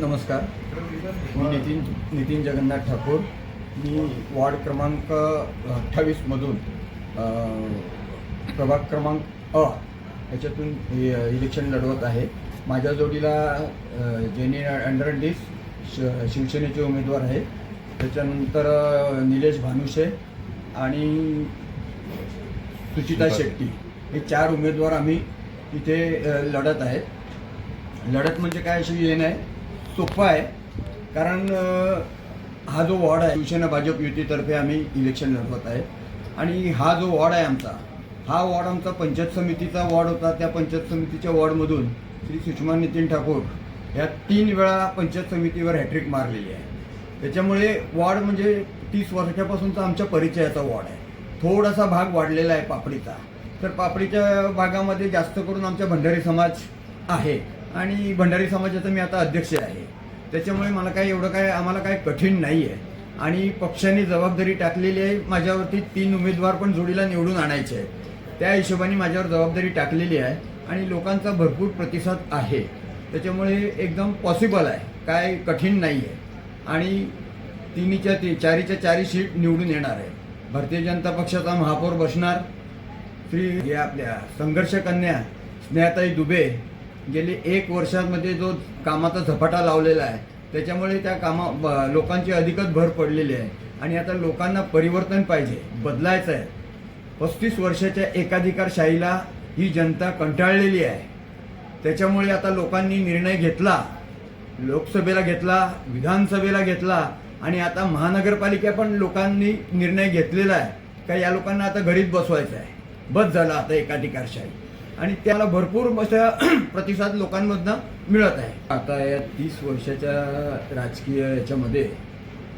नमस्कार. मी नितीन नितीन जगन्नाथ ठाकूर. मी वॉर्ड क्रमांक अठ्ठावीसमधून प्रभाग क्रमांक अ याच्यातून इलेक्शन लढवत आहे. माझ्या जोडीला जेनी अंडरंडीस श शिवसेनेचे उमेदवार आहे. त्याच्यानंतर निलेश भानुशे आणि सुचिता शेट्टी. हे चार उमेदवार आम्ही इथे लढत आहेत. लढत म्हणजे काय अशी हे नाही सोपं आहे. कारण हा जो वॉर्ड आहे शिवसेना भाजप युतीतर्फे आम्ही इलेक्शन लढवत आहे. आणि हा जो वॉर्ड आहे आमचा हा वॉर्ड आमचा पंचायत समितीचा वॉर्ड होता. त्या पंचायत समितीच्या वॉर्डमधून श्री सुषमा नितीन ठाकूर ह्या तीन वेळा पंचायत समितीवर हॅट्रिक मारलेली आहे. त्याच्यामुळे वॉर्ड म्हणजे तीस वर्षापासूनचा आमच्या परिचयाचा वॉर्ड आहे. थोडासा भाग वाढलेला आहे पापडीचा. तर पापडीच्या भागामध्ये जास्त करून आमच्या भंडारी समाज आहे. आणि भंडारी समाजाचा मी आता अध्यक्ष आहे. त्याच्यामुळे मला काही एवढं काय आम्हाला काय कठीण नाही आहे आणि पक्षाने जबाबदारी टाकलेली आहे माझ्यावरती तीन उमेदवार पण जोडीला निवडून आणायचे आहेत. त्या हिशोबाने माझ्यावर जबाबदारी टाकलेली आहे आणि लोकांचा भरपूर प्रतिसाद आहे. त्याच्यामुळे एकदम पॉसिबल आहे. काय कठीण नाही आहे आणि तिन्हीच्या ती चारीच्या चारी सीट निवडून येणार आहे. भारतीय जनता पक्षाचा महापौर बसणार. श्री हे आपल्या संघर्ष कन्या स्नेहाताई दुबे गेले एक वर्षामध्ये जो कामाचा झपाटा लावलेला आहे त्याच्यामुळे त्या कामा ब- लोकांची अधिकच भर पडलेली आहे. आणि आता लोकांना परिवर्तन पाहिजे बदलायचं आहे. पस्तीस वर्षाच्या एकाधिकारशाहीला ही जनता कंटाळलेली आहे. त्याच्यामुळे आता लोकांनी निर्णय घेतला लोकसभेला घेतला विधानसभेला घेतला आणि आता महानगरपालिका पण लोकांनी निर्णय घेतलेला आहे. का या लोकांना आता घरीच बसवायचं आहे? बस झाला आता एकाधिकारशाही आणि त्याला भरपूर असा प्रतिसाद लोकांमधनं मिळत आहे. आता या तीस वर्षाच्या राजकीय याच्यामध्ये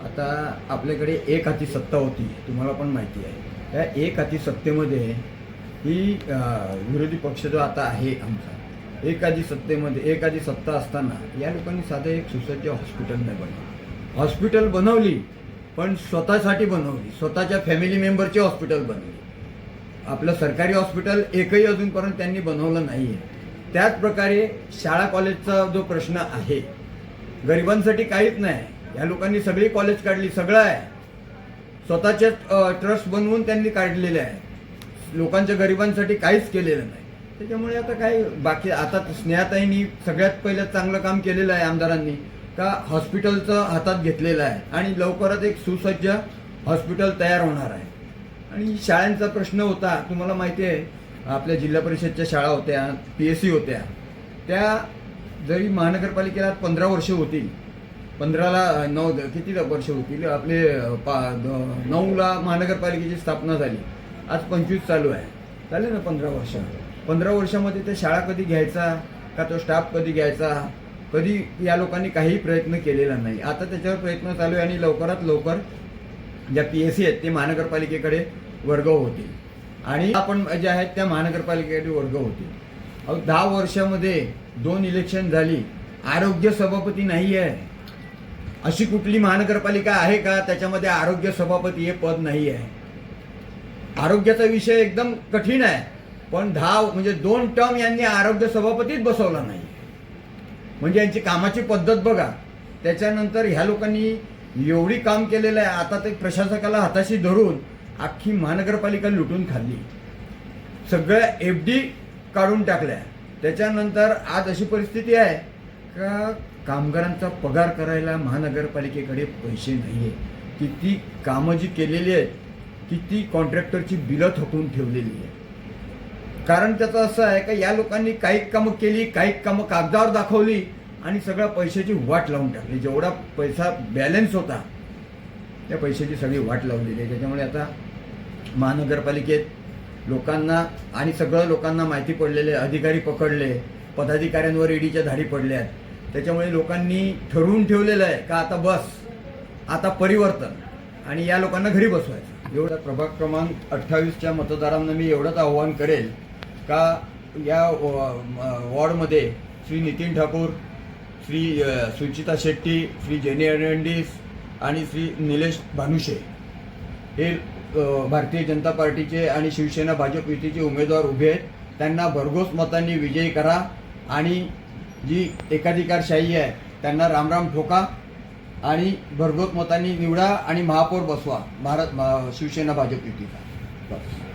आता आपल्याकडे एक हाती सत्ता होती तुम्हाला पण माहिती आहे. त्या एक हाती सत्तेमध्ये ही विरोधी पक्ष जो आता आहे आमचा एखादी सत्तेमध्ये एखादी सत्ता असताना या लोकांनी साधं एक सुसज्ज हॉस्पिटल नाही बनवलं. हॉस्पिटल बनवली पण स्वतःसाठी बनवली स्वतःच्या फॅमिली मेंबरची हॉस्पिटल बनवली. आपलं सरकारी हॉस्पिटल एकही अजूनपर्यंत त्यांनी बनवलं नाही आहे त्याच प्रकारे शाळा कॉलेजचा जो प्रश्न आहे गरिबांसाठी काहीच नाही. या लोकांनी सगळी कॉलेज काढली सगळं आहे. स्वतःचे ट्रस्ट बनवून त्यांनी काढलेले आहे. लोकांच्या गरिबांसाठी काहीच केलेलं नाही. त्याच्यामुळे आता काय बाकी आता स्नेहाताईंनी सगळ्यात पहिलं चांगलं काम केलेलं आहे आमदारांनी का हॉस्पिटलचं हातात घेतलेलं आहे. आणि लवकरच एक सुसज्ज हॉस्पिटल तयार होणार आहे. आणि शाळांचा प्रश्न होता तुम्हाला माहिती आहे आपल्या जिल्हा परिषदच्या शाळा होत्या पी एस सी होत्या. त्या जरी महानगरपालिकेला पंधरा वर्ष होतील पंधराला नऊ किती वर्ष होतील आपले पा नऊला महानगरपालिकेची स्थापना झाली. आज पंचवीस चालू आहे. चालेल ना पंधरा वर्ष? पंधरा वर्षामध्ये त्या शाळा कधी घ्यायचा का तो स्टाफ कधी घ्यायचा? कधी या लोकांनी काही प्रयत्न केलेला नाही. आता त्याच्यावर प्रयत्न चालू आहे आणि लवकरात लवकर ज्या पी एस सी आहेत ते महानगरपालिकेकडे वर्ग होतील. आणि आपण ज्या आहेत त्या महानगरपालिकेकडे वर्ग होतील. अहो दहा वर्षामध्ये दोन इलेक्शन झाली. आरोग्य सभापती नाही आहे. अशी कुठली महानगरपालिका आहे का? त्याच्यामध्ये आरोग्य सभापती हे पद नाही आहे. आरोग्याचा विषय एकदम कठीण आहे. पण दहा म्हणजे दोन टर्म यांनी आरोग्य सभापतीच बसवला नाही. म्हणजे यांची कामाची पद्धत बघा. त्याच्यानंतर ह्या लोकांनी एवढी काम केलेलं आहे. आता ते प्रशासकाला हाताशी धरून अख्खी महानगरपालिका लुटून खाल्ली. सगळ्या एफ डी काढून टाकल्या. त्याच्यानंतर आज अशी परिस्थिती आहे का कामगारांचा पगार करायला महानगरपालिकेकडे पैसे नाही आहे किती कामं जी केलेली आहेत किती कॉन्ट्रॅक्टरची बिलं थकून ठेवलेली आहे कारण त्याचं असं आहे का या लोकांनी काही कामं केली काही कामं कागदावर दाखवली आणि सगळ्या पैशाची वाट लावून टाकली. जेवढा पैसा बॅलन्स होता त्या पैशाची सगळी वाट लावलेली आहे. त्याच्यामुळे आता महानगरपालिकेत लोकांना आणि सगळं लोकांना माहिती पडलेले अधिकारी पकडले पदाधिकाऱ्यांवर ईडीच्या धाडी पडल्या आहेत त्याच्यामुळे लोकांनी ठरवून ठेवलेलं आहे का आता बस आता परिवर्तन आणि या लोकांना घरी बसवायचं. एवढा प्रभाग क्रमांक अठ्ठावीसच्या मतदारांना मी एवढंच आव्हान करेल का या वॉर्डमध्ये श्री नितीन ठाकूर श्री सुचिता शेट्टी श्री जेनी हर्नांडिस आणि श्री निलेश भानुशे हे भारतीय जनता पार्टीचे आणि शिवसेना भाजप युतीचे उमेदवार उभे आहेत. त्यांना भरघोस मतांनी विजयी करा आणि जी एकाधिकारशाही आहे त्यांना रामराम ठोका आणि भरघोस मतांनी निवडा आणि महापौर बसवा भारत शिवसेना भाजप युतीचा. बस.